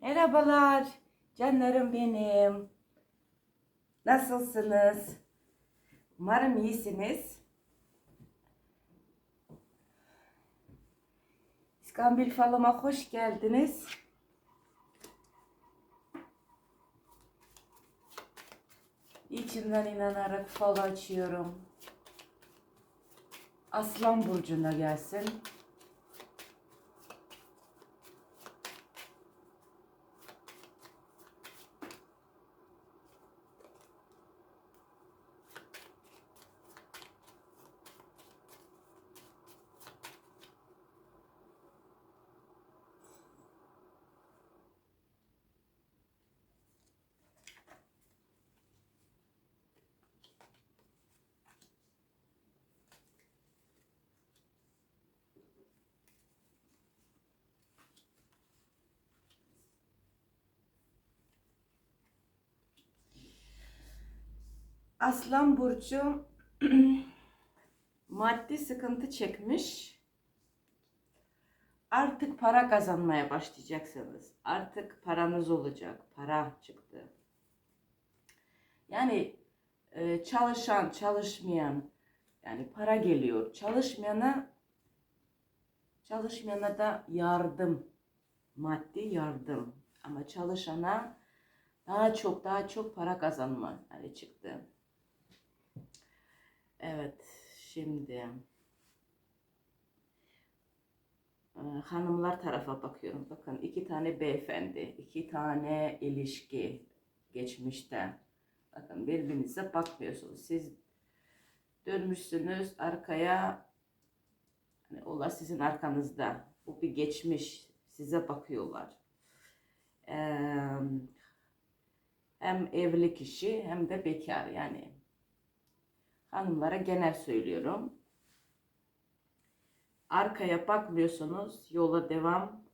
Merhabalar canlarım benim. Nasılsınız? Umarım iyisiniz. İskambil falıma hoş geldiniz. İçimden inanarak fal açıyorum. Aslan burcuna gelsin. Aslan burcu maddi sıkıntı çekmiş. Artık para kazanmaya başlayacaksınız. Artık paranız olacak. Para çıktı. Yani e, çalışan, çalışmayan yani para geliyor. Çalışmayana çalışmayana da yardım, maddi yardım. Ama çalışana daha çok daha çok para kazanma hani çıktı. Evet, şimdi e, hanımlar tarafa bakıyorum. Bakın iki tane beyefendi, iki tane ilişki geçmişte. Bakın birbirinize bakmıyorsunuz. Siz dönmüşsünüz arkaya. Hani ola sizin arkanızda. Bu bir geçmiş. Size bakıyorlar. Ee, hem evli kişi hem de bekar yani hanımlara genel söylüyorum. Arkaya bakmıyorsunuz, yola devam.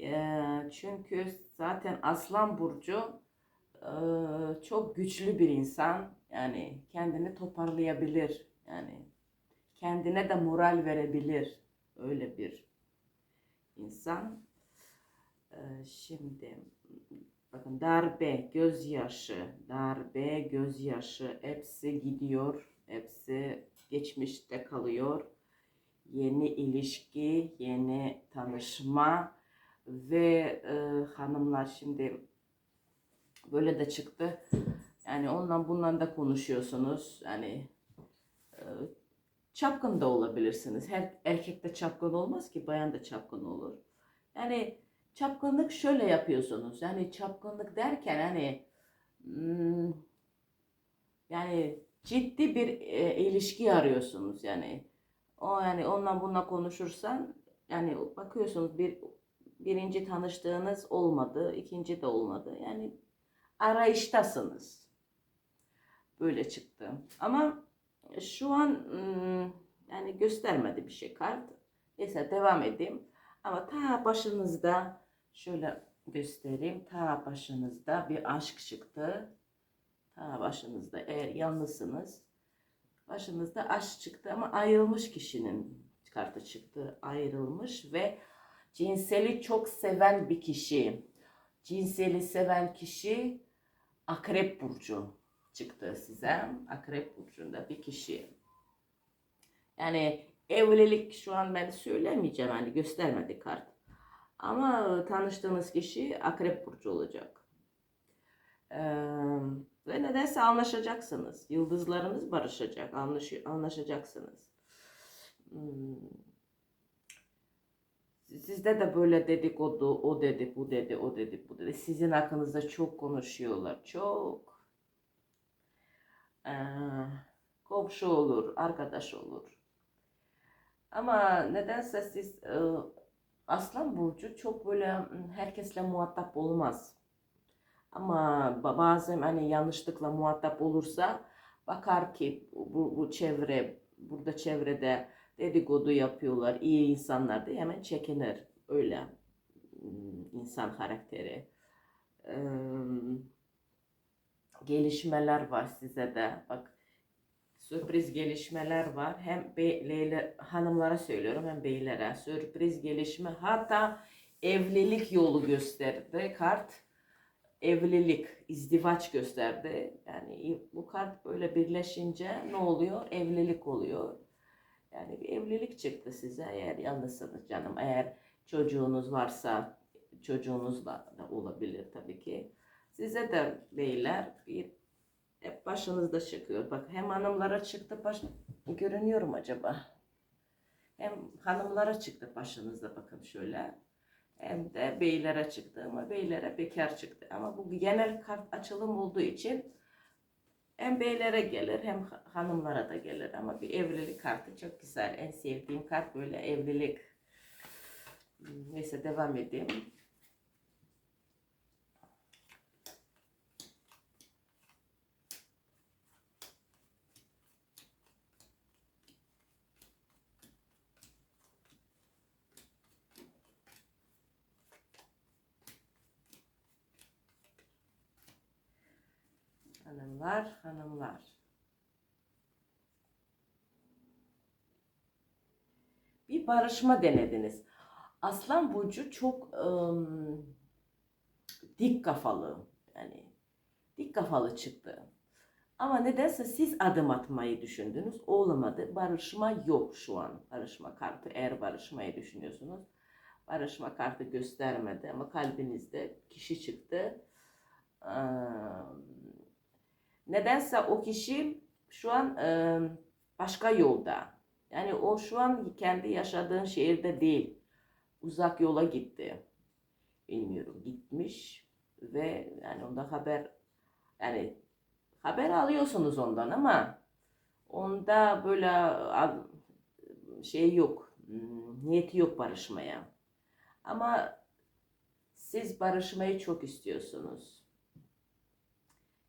Ee, çünkü zaten Aslan Burcu e, çok güçlü bir insan. Yani kendini toparlayabilir. Yani kendine de moral verebilir. Öyle bir insan. Ee, şimdi Bakın darbe, gözyaşı, darbe, gözyaşı hepsi gidiyor. Hepsi geçmişte kalıyor. Yeni ilişki, yeni tanışma ve e, hanımlar şimdi böyle de çıktı. Yani ondan bundan da konuşuyorsunuz. Yani e, çapkın da olabilirsiniz. Her erkek de çapkın olmaz ki bayan da çapkın olur. Yani çapkınlık şöyle yapıyorsunuz. Yani çapkınlık derken hani hmm, yani ciddi bir e, ilişki arıyorsunuz yani. O yani onunla bununla konuşursan yani bakıyorsunuz bir birinci tanıştığınız olmadı, ikinci de olmadı. Yani arayıştasınız. Böyle çıktı. Ama şu an hmm, yani göstermedi bir şey kart. Neyse devam edeyim. Ama ta başınızda Şöyle göstereyim. Ta başınızda bir aşk çıktı. Ta başınızda eğer yalnızsınız. Başınızda aşk çıktı ama ayrılmış kişinin kartı çıktı. Ayrılmış ve cinseli çok seven bir kişi. Cinseli seven kişi Akrep Burcu çıktı size. Akrep Burcu'nda bir kişi. Yani evlilik şu an ben söylemeyeceğim. Hani göstermedi kart. Ama tanıştığınız kişi akrep burcu olacak. Ee, ve nedense anlaşacaksınız. Yıldızlarınız barışacak, anlaş anlaşacaksınız. Hmm. Sizde de böyle dedikodu, o dedi, bu dedi, o dedi, bu dedi. Sizin hakkınızda çok konuşuyorlar, çok. Ee, komşu olur, arkadaş olur. Ama nedense siz e, Aslan burcu çok böyle herkesle muhatap olmaz. Ama bazen hani yanlışlıkla muhatap olursa bakar ki bu, bu çevre burada çevrede dedikodu yapıyorlar iyi insanlar diye hemen çekinir öyle insan karakteri. Ee, gelişmeler var size de bak sürpriz gelişmeler var. Hem beyle hanımlara söylüyorum hem beylere sürpriz gelişme hatta evlilik yolu gösterdi kart. Evlilik, izdivaç gösterdi. Yani bu kart böyle birleşince ne oluyor? Evlilik oluyor. Yani bir evlilik çıktı size eğer yalnızsınız canım. Eğer çocuğunuz varsa çocuğunuzla da olabilir tabii ki. Size de beyler bir hep başınızda çıkıyor. Bak hem hanımlara çıktı baş görünüyor mu acaba? Hem hanımlara çıktı başınızda bakın şöyle. Hem de beylere çıktı ama beylere bekar çıktı. Ama bu genel kart açılım olduğu için hem beylere gelir hem hanımlara da gelir. Ama bir evlilik kartı çok güzel. En sevdiğim kart böyle evlilik. Neyse devam edeyim. Hanımlar. Bir barışma denediniz. Aslan burcu çok ım, dik kafalı. Yani dik kafalı çıktı. Ama nedense siz adım atmayı düşündünüz. Olmadı. Barışma yok şu an. Barışma kartı. Eğer barışmayı düşünüyorsunuz. Barışma kartı göstermedi ama kalbinizde kişi çıktı. Im, Nedense o kişi şu an e, başka yolda. Yani o şu an kendi yaşadığın şehirde değil. Uzak yola gitti. Bilmiyorum gitmiş ve yani onda haber yani haber alıyorsunuz ondan ama onda böyle şey yok. hmm, Niyeti yok barışmaya. Ama siz barışmayı çok istiyorsunuz.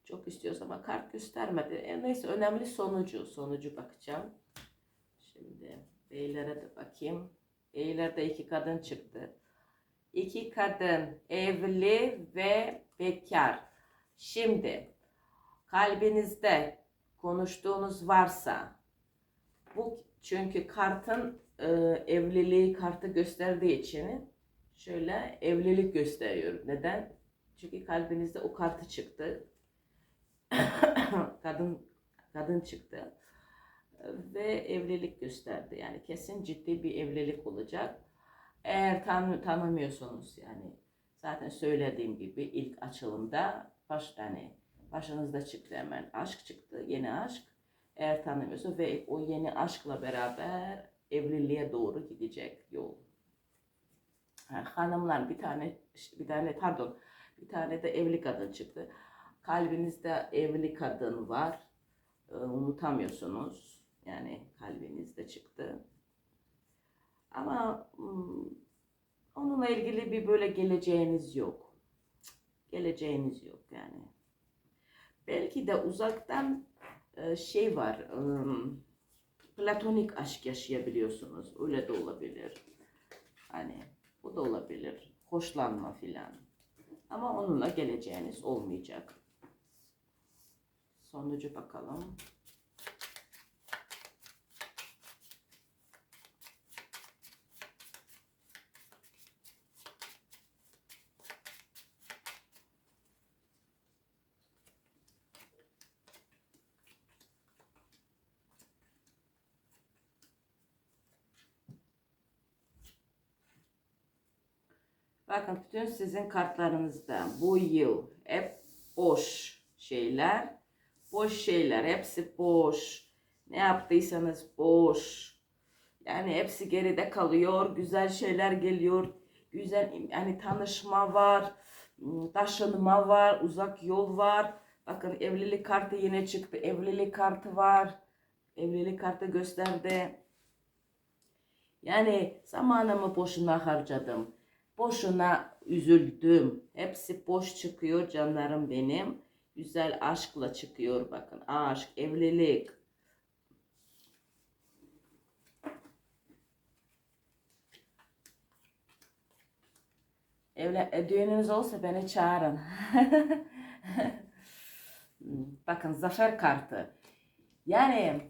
Çok istiyoruz ama kart göstermedi. E, neyse önemli sonucu. Sonucu bakacağım. Şimdi beylere de bakayım. Beylerde iki kadın çıktı. İki kadın evli ve bekar. Şimdi kalbinizde konuştuğunuz varsa bu çünkü kartın e, evliliği kartı gösterdiği için şöyle evlilik gösteriyor. Neden? Çünkü kalbinizde o kartı çıktı. kadın kadın çıktı ve evlilik gösterdi. Yani kesin ciddi bir evlilik olacak. Eğer tan tanımıyorsunuz yani zaten söylediğim gibi ilk açılımda baş yani başınızda çıktı hemen aşk çıktı yeni aşk. Eğer tanımıyorsa ve o yeni aşkla beraber evliliğe doğru gidecek yol. Ha, hanımlar bir tane bir tane pardon bir tane de evli kadın çıktı kalbinizde evli kadın var. Ee, unutamıyorsunuz. Yani kalbinizde çıktı. Ama onunla ilgili bir böyle geleceğiniz yok. Geleceğiniz yok yani. Belki de uzaktan e, şey var. Platonik aşk yaşayabiliyorsunuz. Öyle de olabilir. Hani bu da olabilir. Hoşlanma filan. Ama onunla geleceğiniz olmayacak. Sonucu bakalım. Bakın bütün sizin kartlarınızda bu yıl hep boş şeyler. Boş şeyler. Hepsi boş. Ne yaptıysanız boş. Yani hepsi geride kalıyor. Güzel şeyler geliyor. Güzel yani tanışma var. Taşınma var. Uzak yol var. Bakın evlilik kartı yine çıktı. Evlilik kartı var. Evlilik kartı gösterdi. Yani zamanımı boşuna harcadım. Boşuna üzüldüm. Hepsi boş çıkıyor canlarım benim. Güzel aşkla çıkıyor bakın. Aşk, evlilik. Evlen e, düğününüz olsa beni çağırın. bakın zafer kartı. Yani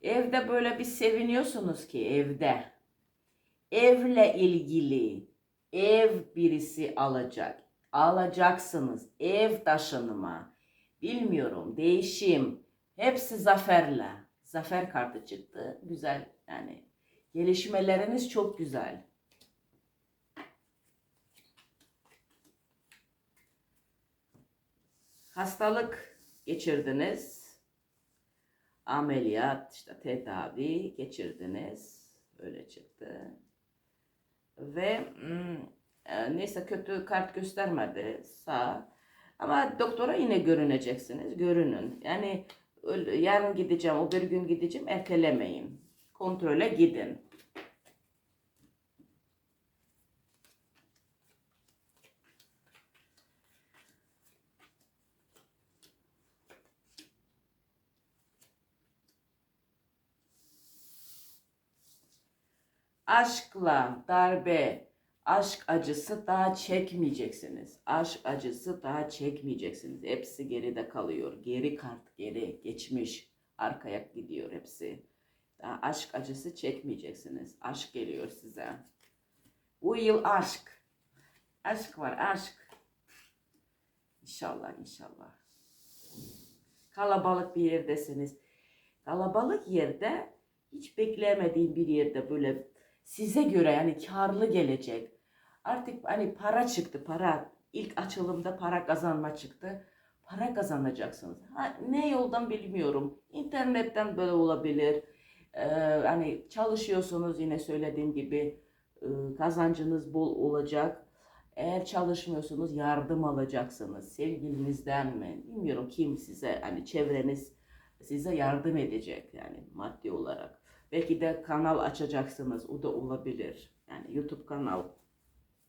evde böyle bir seviniyorsunuz ki evde. Evle ilgili Ev birisi alacak. Alacaksınız. Ev taşınma. Bilmiyorum. Değişim. Hepsi zaferle. Zafer kartı çıktı. Güzel yani. Gelişmeleriniz çok güzel. Hastalık geçirdiniz. Ameliyat, işte tedavi geçirdiniz. Öyle çıktı. Ve hmm, neyse kötü kart göstermedi sağ. Ama doktora yine görüneceksiniz. Görünün. Yani yarın gideceğim, o bir gün gideceğim. Ertelemeyin. Kontrole gidin. Aşkla darbe, aşk acısı daha çekmeyeceksiniz. Aşk acısı daha çekmeyeceksiniz. Hepsi geride kalıyor. Geri kart, geri, geçmiş, arkaya gidiyor hepsi. Daha aşk acısı çekmeyeceksiniz. Aşk geliyor size. Bu yıl aşk. Aşk var, aşk. İnşallah, inşallah. Kalabalık bir yerdesiniz. Kalabalık yerde hiç beklemediğin bir yerde böyle size göre yani karlı gelecek. Artık hani para çıktı para. İlk açılımda para kazanma çıktı. Para kazanacaksınız. Ha, ne yoldan bilmiyorum. İnternetten böyle olabilir. Ee, hani çalışıyorsunuz yine söylediğim gibi e, kazancınız bol olacak. Eğer çalışmıyorsunuz yardım alacaksınız. Sevgilinizden mi? Bilmiyorum kim size hani çevreniz size yardım edecek yani maddi olarak. Belki de kanal açacaksınız. O da olabilir. Yani YouTube kanal.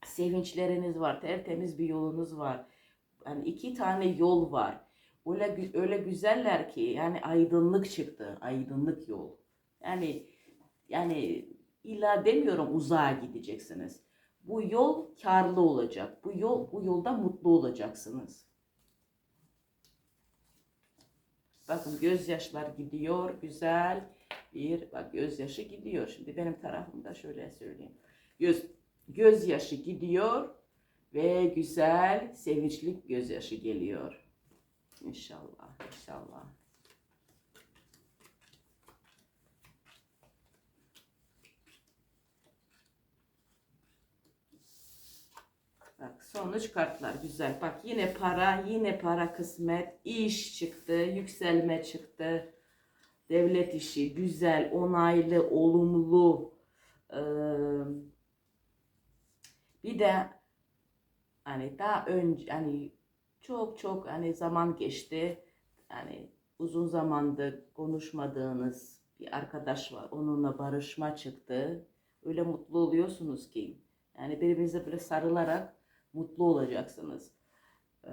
Sevinçleriniz var. Tertemiz bir yolunuz var. Yani iki tane yol var. Öyle, öyle güzeller ki yani aydınlık çıktı. Aydınlık yol. Yani yani illa demiyorum uzağa gideceksiniz. Bu yol karlı olacak. Bu yol bu yolda mutlu olacaksınız. Bakın gözyaşlar gidiyor. Güzel bir bak gözyaşı gidiyor. Şimdi benim tarafımda şöyle söyleyeyim. Göz gözyaşı gidiyor ve güzel sevinçli gözyaşı geliyor. İnşallah, inşallah. Bak sonuç kartlar güzel. Bak yine para, yine para kısmet, iş çıktı, yükselme çıktı. Devlet işi güzel, onaylı, olumlu. Ee, bir de hani daha önce hani çok çok hani zaman geçti. Yani uzun zamandır konuşmadığınız bir arkadaş var. Onunla barışma çıktı. Öyle mutlu oluyorsunuz ki. Yani birbirinize böyle sarılarak mutlu olacaksınız. Ee,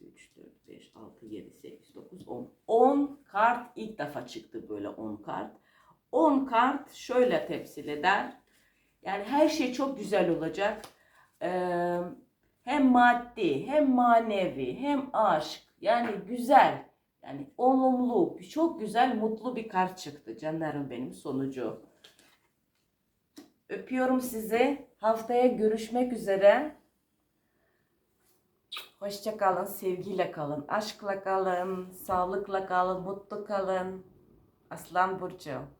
3, 4, 5, 6, 7, 8, 9, 10. 10 kart ilk defa çıktı böyle 10 kart. 10 kart şöyle temsil eder. Yani her şey çok güzel olacak. Ee, hem maddi, hem manevi, hem aşk. Yani güzel. Yani olumlu, çok güzel, mutlu bir kart çıktı canlarım benim sonucu. Öpüyorum sizi. Haftaya görüşmek üzere. Hoşça kalın, sevgiyle kalın, aşkla kalın, sağlıkla kalın, mutlu kalın. Aslan Burcu.